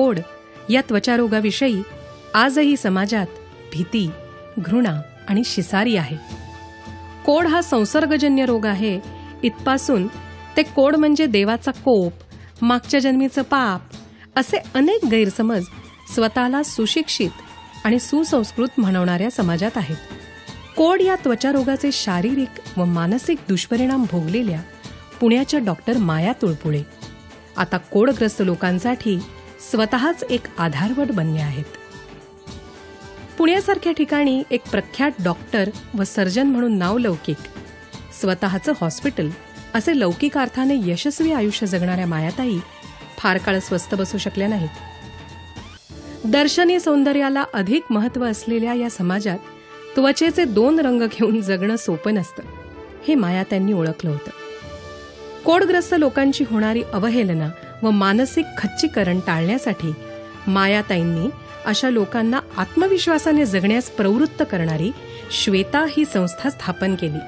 Code या त्वचारोगाविषयी आजही समाजात भीती घृणा आणि शिसारी आहे. कोड हा संसर्गजन्य रोग आहे. इथपासून ते कोड म्हणजे देवाचा कोप मागच्या जन्मीचं पाप असे अनेक गैरसमज स्वतःला सुशिक्षित आणि सुसंस्कृत म्हणवणाऱ्या समाजात आहेत. कोड या त्वचारोगाचे शारीरिक व मानसिक दुष्परिणाम भोगलेल्या पुण्याच्या डॉक्टर माया तुळपुळे. आता कोडग्रस्त लोकांसाठी स्वतःच एक आधारवट बनले आहेत. पुण्यासारख्या ठिकाणी एक प्रख्यात डॉक्टर व सर्जन म्हणून नावलौकिक स्वतःचं हॉस्पिटल असे लौकिक अर्थाने यशस्वी आयुष्य जगणाऱ्या मायाताई फार काळ स्वस्थ बसू शकल्या नाहीत. दर्शनी सौंदर्याला अधिक महत्त्व असलेल्या या समाजात त्वचेचे दोन रंग घेऊन जगणं सोपं नसतं हे माया त्यांनी ओळखलं होतं. कोडग्रस्त लोकांची होणारी अवहेलना व मानसिक खच्चीकरण टाळण्यासाठी मायाताईंनी अशा लोकांना आत्मविश्वासाने जगण्यास प्रवृत्त करणारी श्वेता ही संस्था स्थापन केली.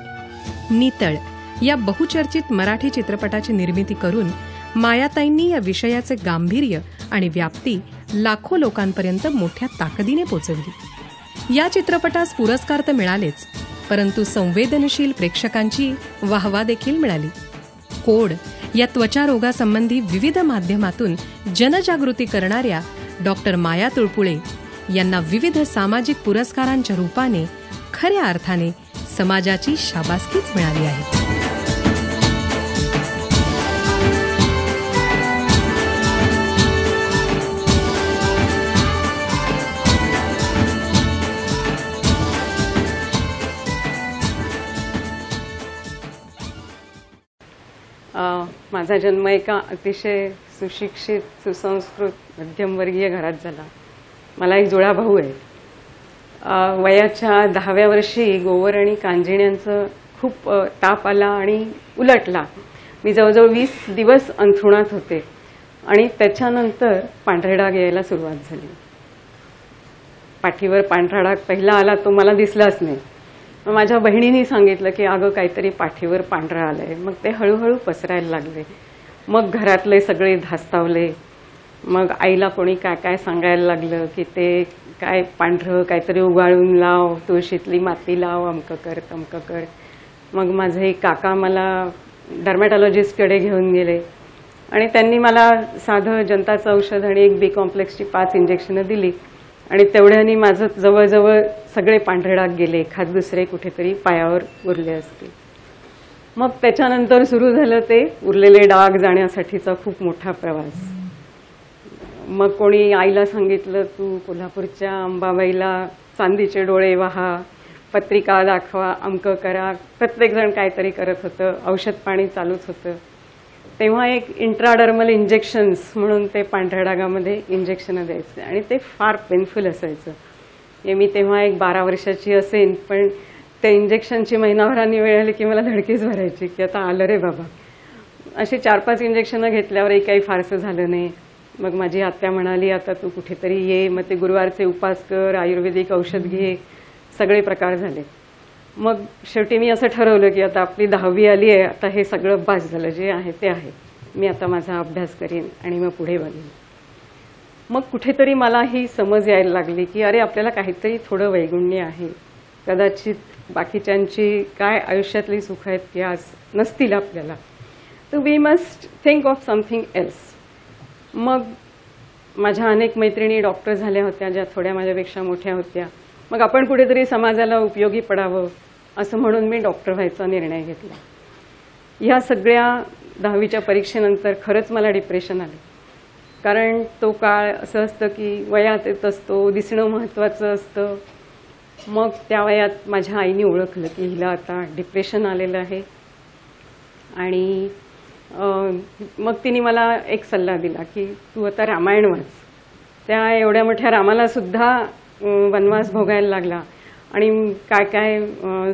नितळ या बहुचर्चित मराठी चित्रपटाची निर्मिती करून मायाताईंनी या विषयाचे गांभीर्य आणि व्याप्ती लाखो लोकांपर्यंत मोठ्या ताकदीने पोचवली. या चित्रपटास पुरस्कार तर मिळालेच परंतु संवेदनशील प्रेक्षकांची वाहवा देखील मिळाली. कोड या त्वचा रोगासंबंधी विविध माध्यमातून जनजागृती करणाऱ्या डॉक्टर माया तुळपुळे यांना विविध सामाजिक पुरस्कारांच्या रूपाने खऱ्या अर्थाने समाजाची शाबासकीच मिळाली आहे. माझा जन्म एका अतिशय सुशिक्षित सुसंस्कृत मध्यमवर्गीय घरात झाला. मला एक जुळा भाऊ आहे. वयाच्या दहाव्या वर्षी गोवर आणि कांजिण्यांचं खूप ताप आला आणि उलटला. मी जवळजवळ वीस दिवस अंथरुणात होते आणि त्याच्यानंतर पांढरे डाग यायला सुरुवात झाली. पाठीवर पांढरा डाग पहिला आला तो मला दिसलाच नाही. मग माझ्या बहिणीने सांगितलं की अगं काहीतरी पाठीवर पांढरं आलंय. मग ते हळूहळू पसरायला लागले. मग घरातले सगळे धास्तावले. मग आईला कोणी काय काय सांगायला लागलं की ते काय पांढरं काहीतरी उगाळून लाव तुळशीतली माती लाव अमकं कर तमकं कर. मग माझे काका मला डर्मॅटॉलॉजिस्टकडे घेऊन गेले. आणि त्यांनी मला साधं जनताचं औषध आणि एक बी कॉम्प्लेक्सची पाच इंजेक्शनं दिली. आणि तेवढ्यानी माझं जवळजवळ सगळे पांढरे डाग गेले एखाद दुसरे कुठेतरी पायावर उरले असतील. मग त्याच्यानंतर सुरू झालं ते उरलेले डाग जाण्यासाठीचा खूप मोठा प्रवास. मग कोणी आईला सांगितलं तू कोल्हापूरच्या अंबाबाईला चांदीचे डोळे वाहा पत्रिका दाखवा अंक करा. प्रत्येकजण काहीतरी करत होतं औषध पाणी चालूच होतं. तेव्हा एक इंट्राडर्मल इंजेक्शन्स म्हणून ते पांढऱ्या डागामध्ये इंजेक्शनं द्यायचे आणि ते फार पेनफुल असायचं. हे मी तेव्हा एक बारा वर्षाची असेन पण त्या इंजेक्शनची महिनाभरानी वेळ आली की मला धडकीच भरायची की आता आलं रे बाबा. अशी चार पाच इंजेक्शनं घेतल्यावरही काही फारसं झालं नाही. मग माझी आत्या म्हणाली आता तू कुठेतरी ये मग ते गुरुवारचे उपास कर आयुर्वेदिक औषध घे. सगळे प्रकार झाले. मग शेवटी मी असं ठरवलं की आता आपली दहावी आली आहे आता हे सगळं बास झालं जे आहे ते आहे. मी आता माझा अभ्यास करीन आणि मग पुढे बघेन. मग कुठेतरी मला ही समज यायला लागली की अरे आपल्याला काहीतरी थोडं वैगुण्य आहे. कदाचित बाकीच्यांची काय आयुष्यातली सुख आहेत की आज नसतील आपल्याला. तर we must think of something else मग माझ्या अनेक मैत्रिणी डॉक्टर झाल्या होत्या ज्या थोड्या माझ्यापेक्षा मोठ्या होत्या. मग आपण कुठेतरी समाजाला उपयोगी पडावं असं म्हणून मी डॉक्टर व्हायचा निर्णय घेतला. ह्या सगळ्या दहावीच्या परीक्षेनंतर खरंच मला डिप्रेशन आलं. कारण तो काळ असं असतं की वयात येत असतो दिसणं महत्त्वाचं असतं. मग त्या वयात माझ्या आईने ओळखलं की हिला आता डिप्रेशन आलेलं आहे. आणि मग तिने मला एक सल्ला दिला की तू आता रामायण वाच. त्या एवढ्या मोठ्या रामाला सुद्धा वनवास भोगायला लागला. आणि काय काय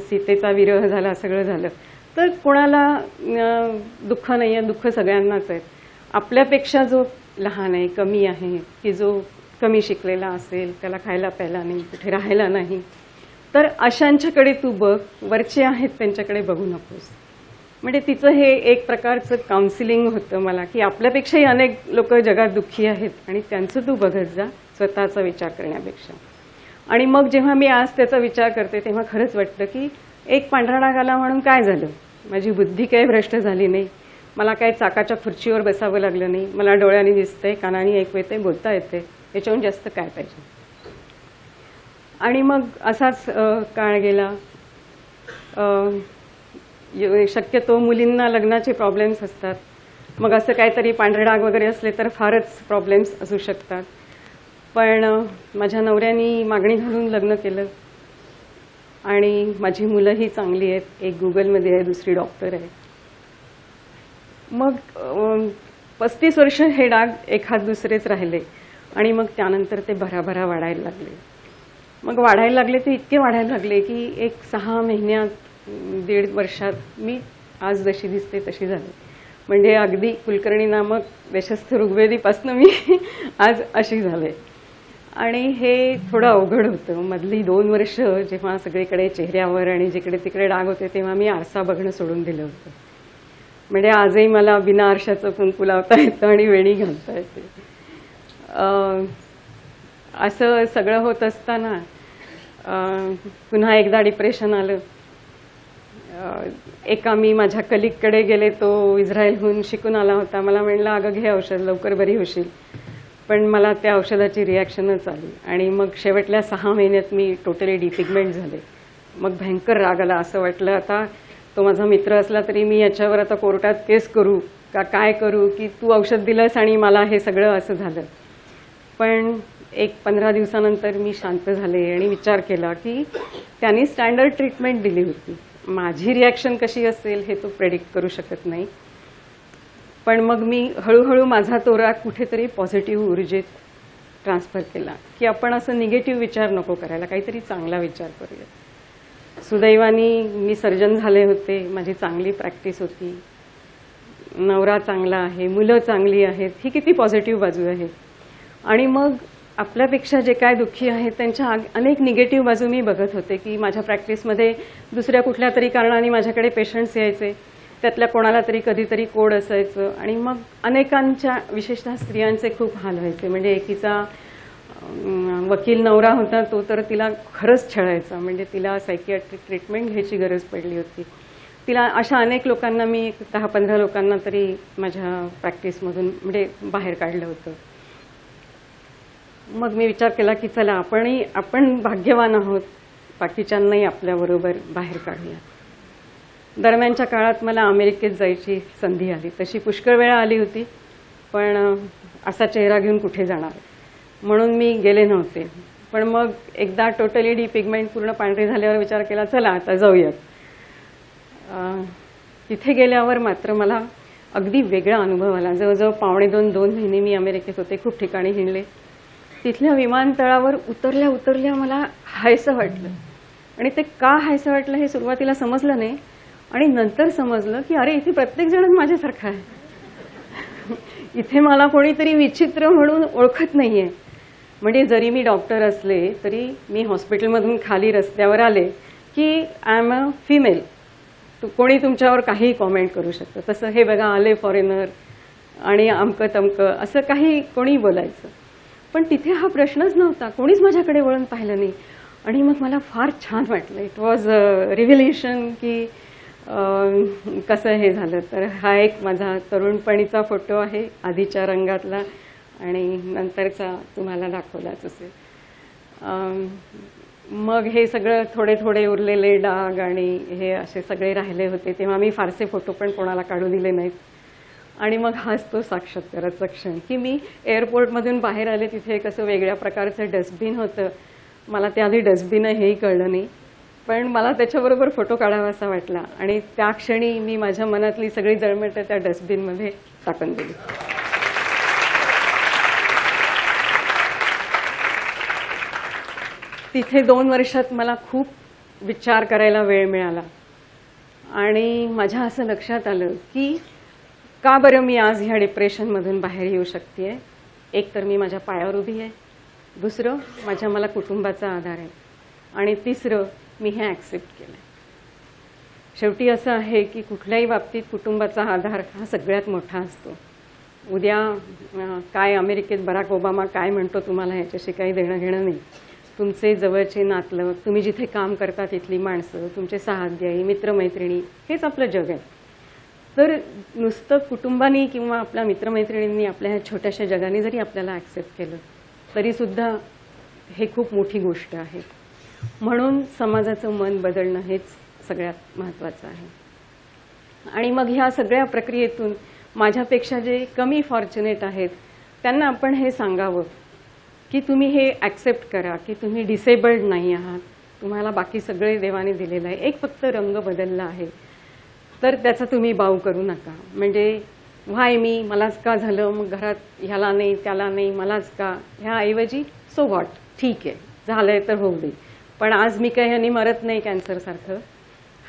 सीतेचा विरह झाला सगळं झालं. तर कोणाला दुःख नाही आहे दुःख सगळ्यांनाच आहेत आपल्यापेक्षा जो लहान आहे कमी आहे की जो कमी शिकलेला असेल त्याला खायला प्यायला नाही कुठे राहायला नाही. तर अशांच्याकडे तू बघ वरचे आहेत त्यांच्याकडे बघू नकोस. म्हणजे तिचं हे एक प्रकारचं काउन्सिलिंग होतं मला की आपल्यापेक्षाही अनेक लोक जगात दुःखी आहेत आणि त्यांचं तू बघत जा स्वतःचा विचार करण्यापेक्षा. आणि मग जेव्हा मी आज त्याचा विचार करते तेव्हा खरंच वाटतं की एक पांढरा डाग आला म्हणून काय झालं? माझी बुद्धी काही भ्रष्ट झाली नाही. मला काही चाकाच्या खुर्चीवर बसावं लागलं नाही. मला डोळ्याने दिसतंय कानाने ऐकू येते बोलता येते याच्याहून जास्त काय पाहिजे? आणि मग असाच काळ गेला. शक्यतो मुलींना लग्नाचे प्रॉब्लेम्स असतात. मग असं काहीतरी पांढरे डाग वगैरे असले तर फारच प्रॉब्लेम्स असू शकतात. पण माझ्या नवऱ्यानी मागणी घालून लग्न केलं. आणि माझी मुलंही चांगली आहेत. एक गुगलमध्ये आहे दुसरी डॉक्टर आहे. मग पस्तीस वर्ष हे डाग एखाद दुसरेच राहिले आणि मग त्यानंतर ते भराभरा वाढायला लागले. मग वाढायला लागले ते इतके वाढायला लागले की एक सहा महिन्यात दीड वर्षात मी आज जशी दिसते तशी झाली. म्हणजे अगदी कुलकर्णी नामक देशस्थ ऋग्वेदीपासून मी आज अशी झाले. आणि हे थोडं अवघड होतं. मधली दोन वर्ष जेव्हा सगळीकडे चेहऱ्यावर आणि जिकडे तिकडे डाग होते तेव्हा मी आरसा बघणं सोडून दिलं होतं. म्हणजे आजही मला बिना आरशाचं कुंकू लावता येतं आणि वेणी घालता येते. असं सगळं होत असताना पुन्हा एकदा डिप्रेशन आलं. एका मी माझ्या कलिककडे गेले तो इस्रायलहून शिकून आला होता. मला म्हणला अगं घे औषध लवकर बरी होशील. पण मला त्या औषधाची रिॲक्शनच आली. आणि मग शेवटल्या सहा महिन्यात मी टोटली डिपिगमेंट झाले. मग भयंकर राग आला. असं वाटलं आता तो माझा मित्र असला तरी मी याच्यावर आता कोर्टात केस करू का काय करू की तू औषध दिलंस आणि मला हे सगळं असं झालं. पण एक पंधरा दिवसानंतर मी शांत झाले आणि विचार केला की त्यांनी स्टँडर्ड ट्रीटमेंट दिली होती. माझी रिॲक्शन कशी असेल हे तो प्रेडिक्ट करू शकत नाही. पण मग मी हळूहळू माझा तोरा कुठेतरी पॉझिटिव्ह ऊर्जेत ट्रान्सफर केला की आपण असं निगेटिव्ह विचार नको करायला काहीतरी चांगला विचार करूया सुदैवानी मी सर्जन झाले होते. माझी चांगली प्रॅक्टिस होती. नवरा चांगला आहे मुलं चांगली आहेत ही किती पॉझिटिव्ह बाजू आहे. आणि मग आपल्यापेक्षा जे काय दुःखी आहेत त्यांच्या अनेक निगेटिव्ह बाजू मी बघत होते की माझ्या प्रॅक्टिसमध्ये दुसऱ्या कुठल्या तरी कारणाने माझ्याकडे पेशंट्स यायचे. त्यातल्या कोणाला तरी कधीतरी कोड असायचं. आणि मग अनेकांच्या विशेषतः स्त्रियांचे खूप हाल व्हायचे. म्हणजे एकीचा वकील नवरा होता तो तर तिला खरंच छळायचा. म्हणजे तिला सायकियाट्रिक ट्रीटमेंट घ्यायची गरज पडली होती. तिला अशा अनेक लोकांना मी एक दहा पंधरा लोकांना तरी माझ्या प्रॅक्टिसमधून म्हणजे बाहेर काढलं होतं. मग मी विचार केला की चला आपणही आपण भाग्यवान आहोत. बाकीच्यांनाही आपल्याबरोबर बाहेर काढूया. दरम्यानच्या काळात मला अमेरिकेत जायची संधी आली. तशी पुष्कळ वेळा आली होती पण असा चेहरा घेऊन कुठे जाणार? म्हणून मी गेले नव्हते. पण मग एकदा टोटली डी पिगमेंट पूर्ण पांढरी झाल्यावर विचार केला चला आता जाऊयात. तिथे गेल्यावर मात्र मला अगदी वेगळा अनुभव आला. जवळजवळ पावणे दोन दोन महिने मी अमेरिकेत होते खूप ठिकाणी हिंडले. तिथल्या विमानतळावर उतरल्या उतरल्या मला हायसं वाटलं. आणि ते का हायसं वाटलं हे सुरुवातीला समजलं नाही. आणि नंतर समजलं की अरे इथे प्रत्येक जण माझ्यासारखा आहे. इथे मला कोणीतरी विचित्र म्हणून ओळखत नाहीये. म्हणजे जरी मी डॉक्टर असले तरी मी हॉस्पिटलमधून खाली रस्त्यावर आले की आय एम अ फिमेल तू कोणी तुमच्यावर काहीही कॉमेंट करू शकतं. तसं हे बघा आले फॉरेनर आणि अमकं तमकं असं काही कोणी बोलायचं. पण तिथे हा प्रश्नच नव्हता. कोणीच माझ्याकडे वळून पाहिलं नाही. आणि मग मला फार छान वाटलं. इट वॉज रिव्हिलेशन की कसं हे झालं. तर हा एक माझा तरुणपणीचा फोटो आहे आधीच्या रंगातला. आणि नंतरचा तुम्हाला दाखवलाच असेल. मग हे सगळं थोडे थोडे उरलेले डाग आणि हे असे सगळे राहिले होते तेव्हा मी फारसे फोटो पण कोणाला काढू दिले नाहीत. आणि मग हाच तो साक्षात्काराचा क्षण. की मी एअरपोर्टमधून बाहेर आले तिथे एक असं वेगळ्या प्रकारचं डस्टबिन होतं. मला त्याआधी डस्टबिन हेही कळलं नाही. पण मला त्याच्याबरोबर फोटो काढावासा वाटला. आणि त्या क्षणी मी माझ्या मनातली सगळी जळमेट त्या डस्टबिनमध्ये टाकून दिली. तिथे दोन वर्षात मला खूप विचार करायला वेळ मिळाला. आणि माझ्या असं लक्षात आलं की का बरं मी आज ह्या डिप्रेशनमधून बाहेर येऊ शकते एक तर मी माझ्या पायावर उभी आहे. दुसरं माझ्या मला कुटुंबाचा आधार आहे. आणि तिसरं मी हे ॲक्सेप्ट केलं शेवटी असं आहे की कुठल्याही बाबतीत कुटुंबाचा आधार हा सगळ्यात मोठा असतो. उद्या काय अमेरिकेत बराक ओबामा काय म्हणतो तुम्हाला याच्याशी काही देणं घेणं नाही. तुमचे जवळचे नातलं तुम्ही जिथे काम करता तिथली माणसं तुमचे सहाध्यायी मित्रमैत्रिणी हेच आपलं जग आहे. तर नुसतं कुटुंबानी किंवा आपल्या मित्रमैत्रिणींनी आपल्या ह्या छोट्याशा जगाने जरी आपल्याला ॲक्सेप्ट केलं तरीसुद्धा हे खूप मोठी गोष्ट आहे. म्हणून समाजाचं मन बदलणं हेच सगळ्यात महत्त्वाचं आहे. आणि मग ह्या सगळ्या प्रक्रियेतून माझ्यापेक्षा जे कमी फॉर्च्युनेट आहेत त्यांना आपण हे सांगावं की तुम्ही हे ॲक्सेप्ट करा की तुम्ही डिसेबल्ड नाही आहात. तुम्हाला बाकी सगळे देवाने दिलेलं आहे. एक फक्त रंग बदलला आहे. तर त्याचा तुम्ही बाव करू नका. म्हणजे व्हाय मी मलाच का झालं? मग घरात ह्याला नाही त्याला नाही मलाच का? ह्याऐवजी सो व्हॉट ठीक आहे. झालंय तर होऊ दे. पण आज मी काय ह्याने मरत नाही कॅन्सरसारखं.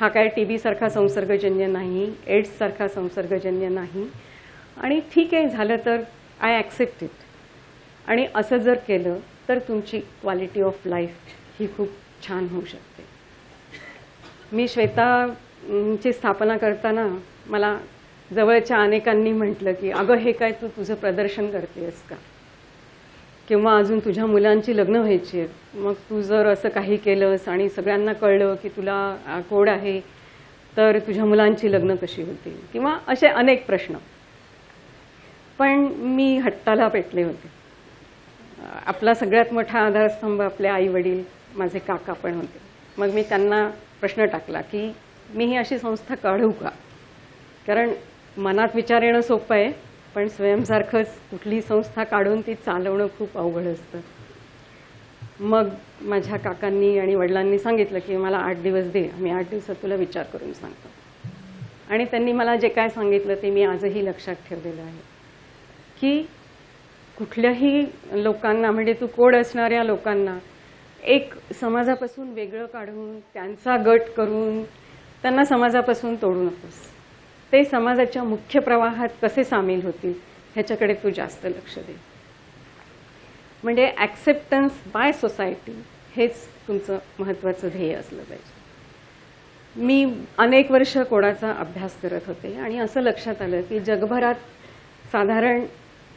हा काय टी बीसारखा संसर्गजन्य नाही एड्ससारखा संसर्गजन्य नाही. आणि ठीक आहे झालं तर आय ॲक्सेप्ट इट आणि असं जर केलं तर तुमची क्वालिटी ऑफ लाईफ ही खूप छान होऊ शकते. मी श्वेताची स्थापना करताना मला जवळच्या अनेकांनी म्हटलं की अगं हे काय तू तुझं प्रदर्शन करतेस का? किंवा अजून तुझ्या मुलांची लग्न व्हायची आहेत. मग तू जर असं काही केलंस आणि सगळ्यांना कळलं की तुला कोड आहे तर तुझ्या मुलांची लग्न कशी होतील? किंवा असे अनेक प्रश्न. पण मी हट्टाला पेटले होते. आपला सगळ्यात मोठा आधारस्तंभ आपले आई वडील माझे काका पण होते. मग मी त्यांना प्रश्न टाकला की मी ही अशी संस्था काढू का? कारण मनात विचार येणं सोपं आहे पण स्वयंसारखंच कुठली संस्था काढून ती चालवणं खूप अवघड असतं. मग माझ्या काकांनी आणि वडिलांनी सांगितलं की मला आठ दिवस दे मी आठ दिवसात तुला विचार करून सांगतो. आणि त्यांनी मला जे काय सांगितलं ते मी आजही लक्षात ठेवलेलं आहे. की कुठल्याही लोकांना म्हणजे तू कोड असणाऱ्या लोकांना एक समाजापासून वेगळं काढून त्यांचा गट करून त्यांना समाजापासून तोडू नकोस. ते समाजाच्या मुख्य प्रवाहात कसे सामील होतील ह्याच्याकडे तू जास्त लक्ष दे. म्हणजे ॲक्सेप्टन्स बाय सोसायटी हेच तुमचं महत्त्वाचं ध्येय असलं पाहिजे. मी अनेक वर्ष कोडाचा अभ्यास करत होते आणि असं लक्षात आलं की जगभरात साधारण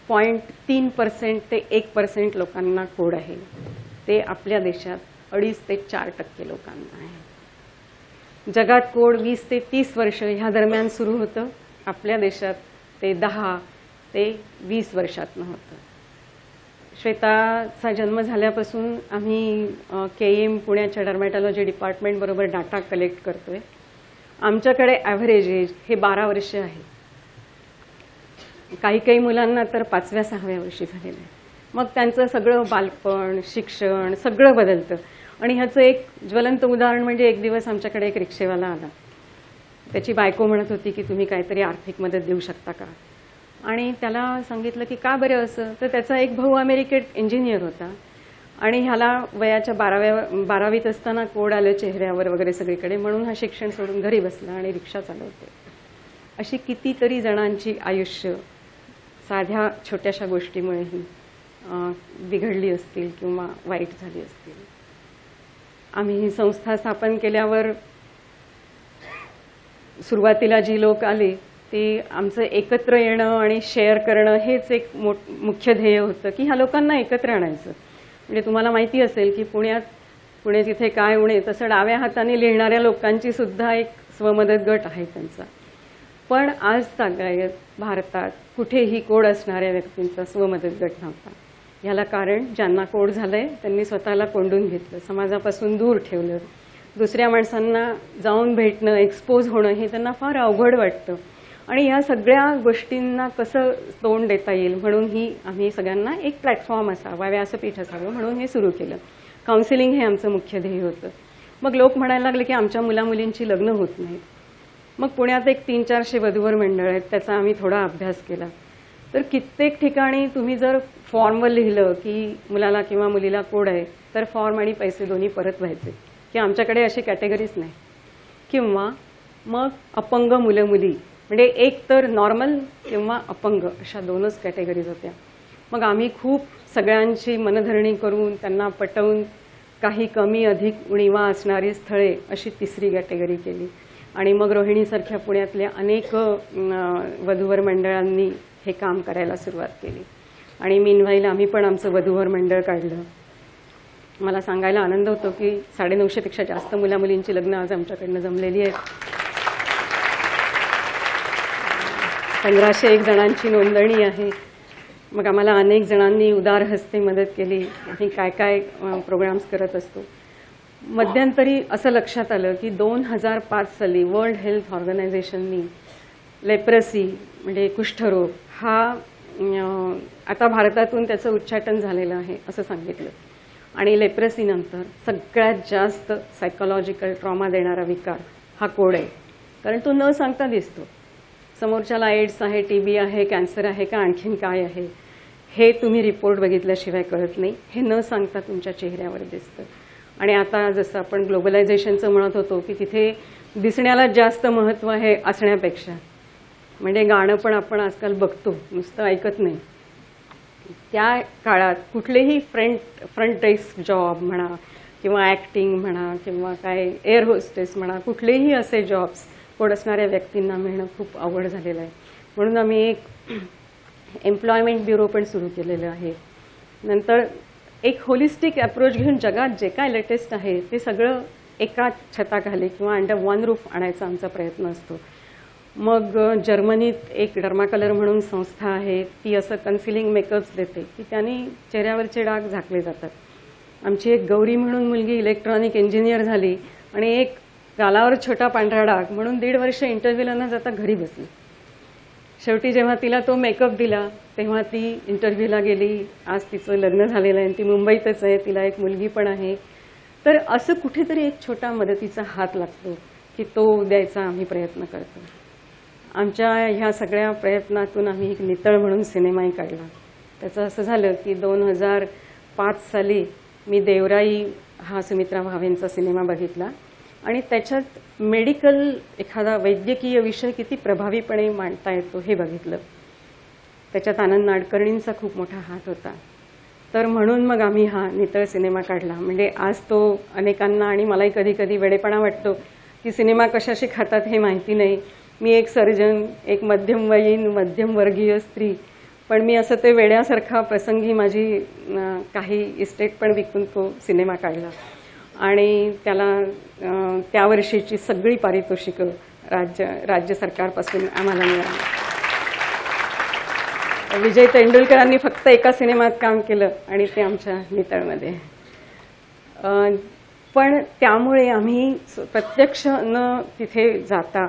पॉईंट तीन पर्सेंट ते एक पर्सेंट लोकांना कोड आहे. ते आपल्या देशात अडीच ते चार टक्के लोकांना आहे. जगात कोड वीस ते तीस वर्ष ह्या दरम्यान सुरू होतं. आपल्या देशात ते दहा ते वीस वर्षातनं होतं. श्वेताचा जन्म झाल्यापासून आम्ही के एम पुण्याच्या डर्मॅटॉलॉजी डिपार्टमेंटबरोबर डाटा कलेक्ट करतोय. आमच्याकडे ॲव्हरेज एज हे बारा वर्ष आहे. काही काही मुलांना तर पाचव्या सहाव्या वर्षी झालेलं आहे. मग त्यांचं सगळं बालपण शिक्षण सगळं बदलतं. आणि ह्याचं एक ज्वलंत उदाहरण म्हणजे एक दिवस आमच्याकडे एक रिक्षेवाला आला. त्याची बायको म्हणत होती की तुम्ही काहीतरी आर्थिक मदत देऊ शकता का? आणि त्याला सांगितलं की का बरं असं? तर त्याचा एक भाऊ अमेरिकेत इंजिनियर होता. आणि ह्याला वयाच्या बाराव्या बारावीत असताना कोड आलं चेहऱ्यावर वगैरे सगळीकडे. म्हणून हा शिक्षण सोडून घरी बसला आणि रिक्षा चालवते अशी कितीतरी जणांची आयुष्य साध्या छोट्याशा गोष्टीमुळेही बिघडली असतील किंवा वाईट झाली असतील. आम्ही ही संस्था स्थापन केल्यावर सुरुवातीला जी लोक आले ती आमचं एकत्र येणं आणि शेअर करणं हेच एक मो मुख्य ध्येय होतं की ह्या लोकांना एकत्र आणायचं. म्हणजे तुम्हाला माहिती असेल की पुण्यात पुणे तिथे काय उणे तसं डाव्या हाताने लिहिणाऱ्या लोकांची सुद्धा एक स्वमदत गट आहे त्यांचा. पण आज तागायत भारतात कुठेही कोड असणाऱ्या व्यक्तींचा स्वमदत गट नव्हता. याला कारण ज्यांना कोड झालंय त्यांनी स्वतःला कोंडून घेतलं समाजापासून दूर ठेवलं. दुसऱ्या माणसांना जाऊन भेटणं एक्सपोज होणं हे त्यांना फार अवघड वाटतं. आणि या सगळ्या गोष्टींना कसं तोंड देता येईल म्हणून ही आम्ही सगळ्यांना एक प्लॅटफॉर्म असावा व्यासपीठ असावं म्हणून हे सुरू केलं. काउन्सिलिंग हे आमचं मुख्य ध्येय होतं. मग लोक म्हणायला लागले की आमच्या मुलामुलींची लग्न होत नाहीत. मग पुण्यात एक तीन चारशे वधूवर मंडळ आहेत त्याचा आम्ही थोडा अभ्यास केला. तर कित्येक ठिकाणी तुम्ही जर फॉर्मवर लिहिलं की मुलाला किंवा मुलीला कोड आहे तर फॉर्म आणि पैसे दोन्ही परत व्हायचे. की आमच्याकडे अशी कॅटेगरीज नाही. किंवा मग अपंग मुलं मुली म्हणजे एक तर नॉर्मल किंवा अपंग अशा दोनच कॅटेगरीज होत्या. मग आम्ही खूप सगळ्यांची मनधरणी करून त्यांना पटवून काही कमी अधिक उणीवा असणारी स्थळे अशी तिसरी कॅटेगरी केली. आणि मग रोहिणीसारख्या पुण्यातल्या अनेक वधूवर मंडळांनी हे काम करायला सुरुवात केली. आणि मीनवाईल आम्ही पण आमचं वधूवर मंडळ काढलं. मला सांगायला आनंद होतो की साडेनऊशेपेक्षा जास्त मुलामुलींची लग्न आज आमच्याकडनं जमलेली आहेत. पंधराशे एक जणांची नोंदणी आहे. मग आम्हाला अनेक जणांनी उदार हस्ते मदत केली. आम्ही काय काय प्रोग्राम्स करत असतो. मध्यंतरी असं लक्षात आलं की दोन हजार पाच साली वर्ल्ड हेल्थ ऑर्गनायझेशननी लेप्रसी म्हणजे कुष्ठरोग हा आता भारतातून त्याचं उच्चाटन झालेलं आहे असं सांगितलं. आणि लेप्रसीनंतर सगळ्यात जास्त सायकोलॉजिकल ट्रॉमा देणारा विकार हा कोड आहे. कारण तो न सांगता दिसतो. समोरच्याला एड्स आहे टी बी आहे कॅन्सर आहे का आणखीन काय आहे हे तुम्ही रिपोर्ट बघितल्याशिवाय कळत नाही. हे न सांगता तुमच्या चेहऱ्यावर दिसतं. आणि आता जसं आपण ग्लोबलायझेशनचं म्हणत होतो की तिथे दिसण्याला जास्त महत्त्व आहे असण्यापेक्षा. म्हणजे गाणं पण आपण आजकाल बघतो नुसतं ऐकत नाही. त्या काळात कुठलेही फ्रंट फ्रंट डेस्क जॉब म्हणा किंवा ॲक्टिंग म्हणा किंवा काय एअर होस्टेस म्हणा कुठलेही असे जॉब्स कोड असणाऱ्या व्यक्तींना मिळणं खूप आवड झालेलं आहे. म्हणून आम्ही एक एम्प्लॉयमेंट ब्युरो पण सुरू केलेलं आहे. नंतर एक होलिस्टिक अप्रोच घेऊन जगात जे काय लेटेस्ट आहे ते सगळं एका छताखाली किंवा अंडर वन रूफ आणायचा आमचा प्रयत्न असतो. मग जर्मनीत एक डर्माकलर म्हणून संस्था आहे ती असं कन्सिलिंग मेकअप्स देते की त्यांनी चेहऱ्यावरचे डाग झाकले जातात. आमची एक गौरी म्हणून मुलगी इलेक्ट्रॉनिक इंजिनियर झाली आणि एक गालावर छोटा पांढरा डाग म्हणून दीड वर्ष इंटरव्ह्यूला न जाता घरी बसली. शेवटी जेव्हा तिला तो मेकअप दिला तेव्हा ती इंटरव्ह्यूला गेली. आज तिचं लग्न झालेलं आहे आणि ती मुंबईतच आहे. तिला एक मुलगी पण आहे. तर असं कुठेतरी एक छोटा मदतीचा हात लागतो की तो द्यायचा आम्ही प्रयत्न करतो. आमच्या ह्या सगळ्या प्रयत्नातून आम्ही एक नितळ म्हणून सिनेमाही काढला. त्याचं असं झालं की दोन हजार पाच साली मी देवराई हा सुमित्रा भावेंचा सिनेमा बघितला. आणि त्याच्यात मेडिकल एखादा वैद्यकीय विषय किती प्रभावीपणे मांडता येतो हे बघितलं. त्याच्यात आनंद नाडकर्णींचा खूप मोठा हात होता. तर म्हणून मग आम्ही हा नितळ सिनेमा काढला. म्हणजे आज तो अनेकांना आणि मलाही कधी कधी वेडेपणा वाटतो की सिनेमा कशाशी खातात हे माहिती नाही. मी एक सर्जन एक मध्यमवयीन मध्यमवर्गीय स्त्री. पण मी असं ते वेड्यासारखा प्रसंगी माझी काही इस्टेट पण विकून तो सिनेमा काढला. आणि त्याला त्या वर्षीची सगळी पारितोषिकं राज्य राज्य सरकारपासून आम्हाला मिळाली. विजय तेंडुलकरांनी फक्त एका सिनेमात काम केलं आणि ते आमच्या नितळमध्ये. पण त्यामुळे आम्ही प्रत्यक्ष न तिथे जाता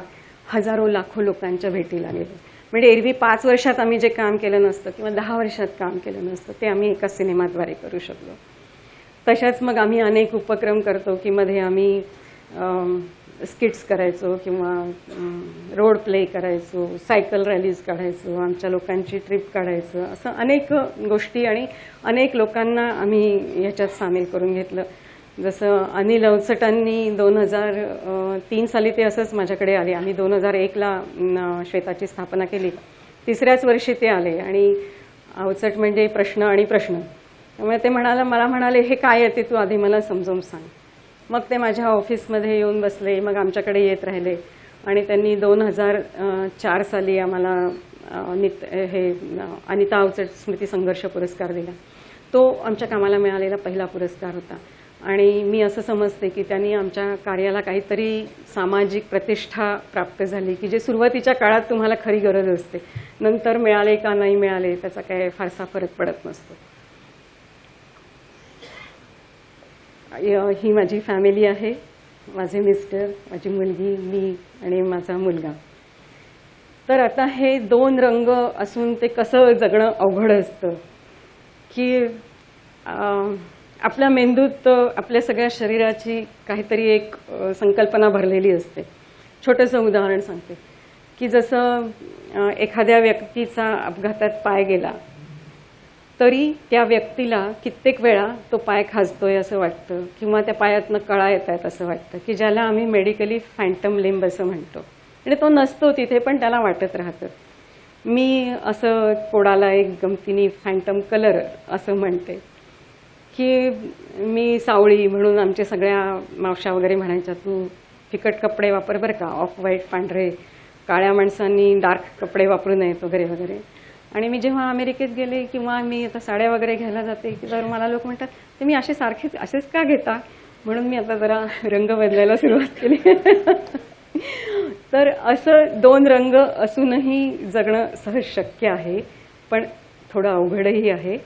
हजारो लाखो लोकांच्या भेटीला गेलो. म्हणजे एरवी पाच वर्षात आम्ही जे काम केलं नसतं किंवा दहा वर्षात काम केलं नसतं ते आम्ही एका सिनेमाद्वारे करू शकलो. तशाच मग आम्ही अनेक उपक्रम करतो की मध्ये आम्ही स्किट्स करायचो किंवा रोड प्ले करायचो सायकल रॅलीज काढायचो आमच्या लोकांची ट्रिप काढायचं असं अनेक गोष्टी आणि अनेक लोकांना आम्ही ह्याच्यात सामील करून घेतलं. जसं अनिल अवचटांनी दोन हजार तीन साली ते असंच माझ्याकडे आले. आम्ही दोन हजार एकला श्वेताची स्थापना केली. तिसऱ्याच वर्षी ते आले आणि अवचट म्हणजे प्रश्न आणि प्रश्न. त्यामुळे ते म्हणाला मला म्हणाले हे काय आहे ते तू आधी मला समजावून सांग. मग ते माझ्या ऑफिसमध्ये येऊन बसले मग आमच्याकडे येत राहिले. आणि त्यांनी दोन हजार चार साली आम्हाला नित हे अनिता अवचट स्मृती संघर्ष पुरस्कार दिला. तो आमच्या कामाला मिळालेला पहिला पुरस्कार होता. आणि मी असं समजते की त्यांनी आमच्या कार्याला काहीतरी सामाजिक प्रतिष्ठा प्राप्त झाली की जे सुरुवातीच्या काळात तुम्हाला खरी गरज असते. नंतर मिळाले का नाही मिळाले त्याचा काय फारसा फरक पडत नसतो य- ही माझी फॅमिली आहे. माझे मिस्टर माझी मुलगी मी आणि माझा मुलगा. तर आता हे दोन रंग असून ते कसं जगणं अवघड असतं? की आपल्या मेंदूत आपल्या सगळ्या शरीराची काहीतरी एक संकल्पना भरलेली असते. छोटंसं उदाहरण सांगते. की जसं एखाद्या व्यक्तीचा अपघातात पाय गेला तरी त्या व्यक्तीला कित्येक वेळा तो पाय खाजतोय असं वाटतं किंवा त्या पायातनं कळा येत आहेत असं वाटतं की ज्याला आम्ही मेडिकली फॅन्टम लिंब असं म्हणतो. आणि तो नसतो तिथे पण त्याला वाटत राहतं. मी असं कोडाला एक गमतीनी फॅन्टम कलर असं म्हणते की मी सावळी म्हणून आमच्या सगळ्या मावशा वगैरे म्हणायच्या तू फिकट कपडे वापर बरं का? ऑफ व्हाईट पांढरे काळ्या माणसांनी डार्क कपडे वापरू नयेत वगैरे वगैरे. आणि मी जेव्हा अमेरिकेत गेले किंवा मी आता साड्या वगैरे घ्यायला जाते तर मला लोक म्हणतात ते मी असे सारखेच असेच का घेता? म्हणून मी आता जरा रंग बदलायला सुरुवात केली. तर असं दोन रंग असूनही जगणं सहज शक्य आहे पण थोडं अवघडही आहे.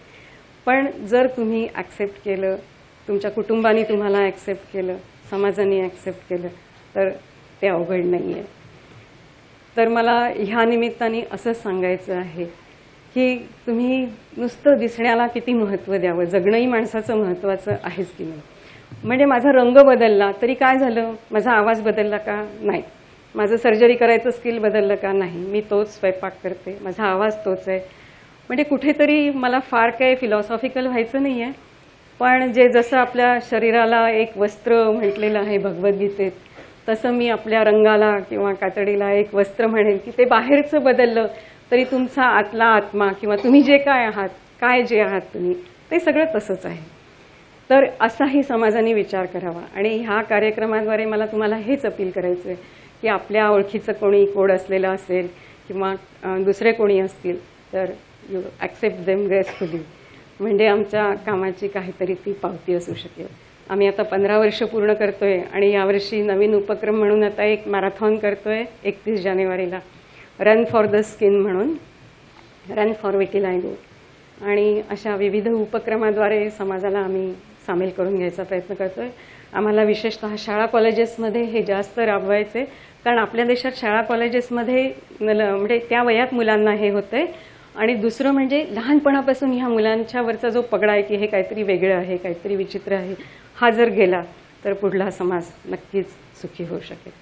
पण जर तुम्ही ॲक्सेप्ट केलं तुमच्या कुटुंबाने तुम्हाला ॲक्सेप्ट केलं समाजाने ॲक्सेप्ट केलं तर ते अवघड नाही आहे तर मला ह्या निमित्ताने असंच सांगायचं आहे की तुम्ही नुसतं दिसण्याला किती महत्त्व द्यावं? जगणंही माणसाचं महत्त्वाचं आहेच की नाही? म्हणजे माझा रंग बदलला तरी काय झालं? माझा आवाज बदलला का? नाही. माझं सर्जरी करायचं स्किल बदललं का? नाही. मी तोच स्वयंपाक करते. माझा आवाज तोच आहे. म्हणजे कुठेतरी मला फार काही फिलॉसॉफिकल व्हायचं नाही आहे पण जे जसं आपल्या शरीराला एक वस्त्र म्हटलेलं आहे भगवद्गीतेत तसं मी आपल्या रंगाला किंवा कातडीला एक वस्त्र म्हणेल की ते बाहेरचं बदललं. तरी तुमचा आतला आत्मा किंवा तुम्ही जे काय आहात काय जे आहात तुम्ही ते सगळं तसंच आहे. तर असाही समाजाने विचार करावा. आणि ह्या कार्यक्रमाद्वारे मला तुम्हाला हेच अपील करायचं आहे की आपल्या ओळखीचं कोणी कोड असलेलं असेल किंवा दुसरे कोणी असतील तर यू ॲक्सेप्ट देम ग्रेसफुली म्हणजे आमच्या कामाची काहीतरी ती पावती असू शकेल. आम्ही आता पंधरा वर्ष पूर्ण करतोय आणि यावर्षी नवीन उपक्रम म्हणून आता एक मॅरेथॉन करतोय एकतीस जानेवारीला. रन फॉर द स्किन म्हणून रन फॉर विटिलायनो आणि अशा विविध उपक्रमाद्वारे समाजाला आम्ही सामील करून घ्यायचा प्रयत्न करतोय. आम्हाला विशेषतः शाळा कॉलेजेसमध्ये हे जास्त राबवायचे कारण आपल्या देशात शाळा कॉलेजेसमध्ये म्हणजे त्या वयात मुलांना हे होतंय. आणि दुसरं म्हणजे लहानपणापासून ह्या मुलांच्यावरचा जो पगडा आहे की हे काहीतरी वेगळं आहे काहीतरी विचित्र आहे हा जर गेला तर पुढला समाज नक्कीच सुखी होऊ शकेल.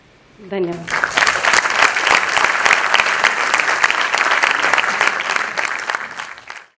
धन्यवाद.